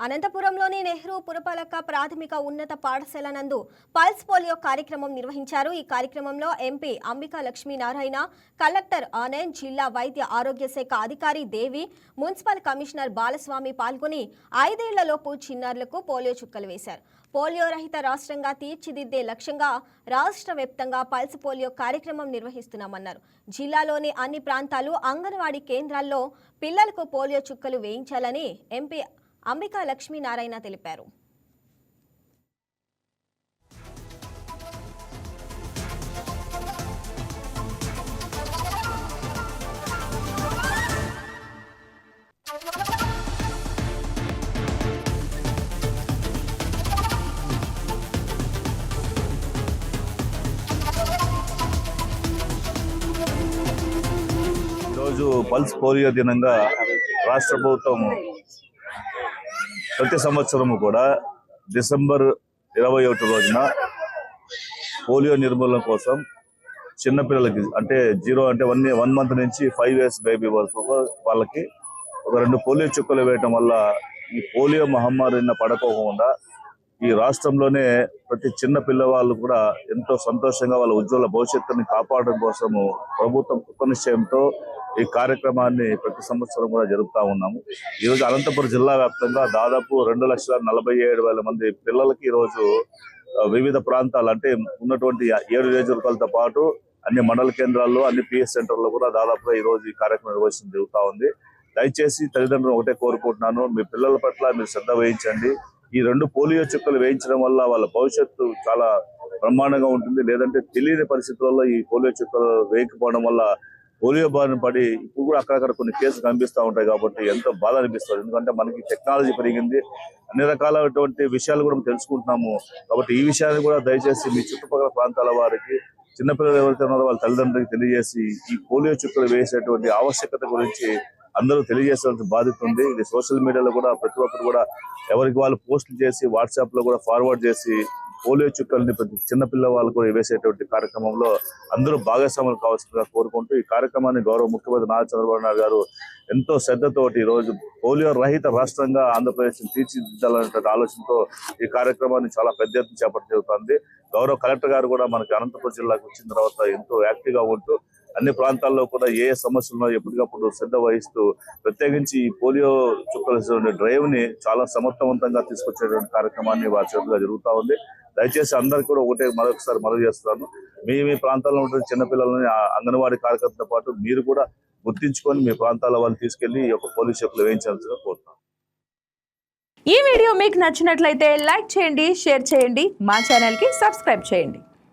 అనంతపురంలోని నెహ్రూ పురపాలక ప్రాథమిక ఉన్నత పాఠశాల నందు పల్స్ పోలియో కార్యక్రమం నిర్వహించారు. ఈ కార్యక్రమంలో ఎంపీ అంబికా లక్ష్మీనారాయణ కలెక్టర్ ఆనంద్ జిల్లా వైద్య ఆరోగ్య శాఖ అధికారి దేవి మున్సిపల్ కమిషనర్ బాలస్వామి పాల్గొని ఐదేళ్ళలోపు చిన్నారులకు పోలియో చుక్కలు వేశారు. పోలియో రహిత రాష్ట్రంగా తీర్చిదిద్దే లక్ష్యంగా రాష్ట్ర వ్యాప్తంగా పల్స్ పోలియో కార్యక్రమం నిర్వహిస్తున్నామన్నారు. జిల్లాలోని అన్ని ప్రాంతాలు అంగన్వాడీ కేంద్రాల్లో పిల్లలకు పోలియో చుక్కలు వేయించాలని ఎంపీ అంబికా లక్ష్మీనారాయణ తెలిపారు. ఈరోజు పల్స్ పోలియో దినంగా రాష్ట్ర ప్రభుత్వం ప్రతి సంవత్సరము కూడా డిసెంబర్ ఇరవై ఒకటి రోజున పోలియో నిర్మూలన కోసం చిన్నపిల్లలకి అంటే జీరో అంటే వన్ వన్ మంత్ నుంచి ఫైవ్ ఇయర్స్ బేబీ వరకు వాళ్ళకి ఒక రెండు పోలియో చుక్కలు వేయటం వల్ల ఈ పోలియో మహమ్మారిన పడకోకుండా ఈ రాష్ట్రంలోనే ప్రతి చిన్న పిల్లవాళ్ళు కూడా ఎంతో సంతోషంగా వాళ్ళ ఉజ్వల భవిష్యత్తుని కాపాడడం కోసము ప్రభుత్వం కృత నిశ్చయంతో ఈ కార్యక్రమాన్ని ప్రతి సంవత్సరం కూడా జరుపుతా ఉన్నాము. ఈ రోజు అనంతపురం జిల్లా వ్యాప్తంగా దాదాపు రెండు లక్షల నలభై ఏడు వేల మంది పిల్లలకి ఈ రోజు వివిధ ప్రాంతాలు అంటే ఉన్నటువంటి ఏడు నియోజకవర్గాలతో పాటు అన్ని మండల కేంద్రాల్లో అన్ని పిఎస్ సెంటర్లో కూడా దాదాపుగా ఈ రోజు ఈ కార్యక్రమం నిర్వహించడం జరుగుతూ ఉంది. దయచేసి తల్లిదండ్రులు ఒకటే కోరుకుంటున్నాను. మీ పిల్లల పట్ల మీరు శ్రద్ధ వహించండి. ఈ రెండు పోలియో చుక్కలు వేయించడం వల్ల వాళ్ళ భవిష్యత్తు చాలా బ్రహ్మాండంగా ఉంటుంది. లేదంటే తెలియని పరిస్థితుల్లో ఈ పోలియో చుక్కలు వేయకపోవడం వల్ల పోలియో బారిన పడి ఇప్పుడు కూడా అక్కడక్కడ కొన్ని కేసులు కనిపిస్తూ ఉంటాయి కాబట్టి ఎంతో బాధ అనిపిస్తుంది. ఎందుకంటే మనకి టెక్నాలజీ పెరిగింది. అన్ని రకాలైనటువంటి విషయాలు కూడా మనం తెలుసుకుంటున్నాము. కాబట్టి ఈ విషయాన్ని కూడా దయచేసి మీ చుట్టుపక్కల ప్రాంతాల వారికి చిన్నపిల్లలు ఎవరైతే ఉన్నారో వాళ్ళ తల్లిదండ్రులకు తెలియజేసి ఈ పోలియో చుక్కలు వేసేటువంటి ఆవశ్యకత గురించి అందరూ తెలియజేసేటువంటి బాధ్యత ఉంది. ఇది సోషల్ మీడియాలో కూడా ప్రతి ఒక్కరు కూడా ఎవరికి వాళ్ళు పోస్టులు చేసి వాట్సాప్లో కూడా ఫార్వర్డ్ చేసి పోలియో చుక్కల్ని ప్రతి చిన్న పిల్లవాళ్ళు కూడా వేసేటువంటి కార్యక్రమంలో అందరూ భాగస్వాములు కావాల్సిందిగా కోరుకుంటూ ఈ కార్యక్రమాన్ని గౌరవ ముఖ్యమంత్రి నారా చంద్రబాబు నాయుడు గారు ఎంతో శ్రద్ధతోటి ఈరోజు రోజు పోలియో రహిత రాష్ట్రంగా ఆంధ్రప్రదేశ్ తీర్చిదిద్దాలనే ఆలోచనతో ఈ కార్యక్రమాన్ని చాలా పెద్ద ఎత్తున చేపట్టడం జరుగుతుంది. గౌరవ కలెక్టర్ గారు కూడా మనకి అనంతపురం జిల్లాకు వచ్చిన తర్వాత ఎంతో యాక్టివ్గా ఉంటూ అన్ని ప్రాంతాల్లో కూడా ఏ సమస్యలు ఉన్నాయో ఎప్పటికప్పుడు శ్రద్ధ వహిస్తూ ప్రత్యేకించి ఈ పోలియో చుక్కల డ్రైవ్ని చాలా సమర్థవంతంగా తీసుకొచ్చేటువంటి కార్యక్రమాన్ని వారి చేతులుగా జరుగుతా ఉంది. దయచేసి అందరికీ కూడా ఒకటే మరొకసారి మనవి చేస్తున్నాను. మీ మీ ప్రాంతాల్లో ఉంటున్న చిన్నపిల్లలని అంగన్వాడీ కార్యకర్తతో పాటు మీరు కూడా గుర్తించుకొని మీ ప్రాంతాల వాళ్ళు తీసుకెళ్ళి ఈ యొక్క పోలీస్ చెప్పులు వేయించాల్సిందిగా కోరుతున్నాను. ఈ వీడియో మీకు నచ్చినట్లయితే లైక్ చేయండి షేర్ చేయండి మా ఛానల్కి సబ్స్క్రైబ్ చేయండి.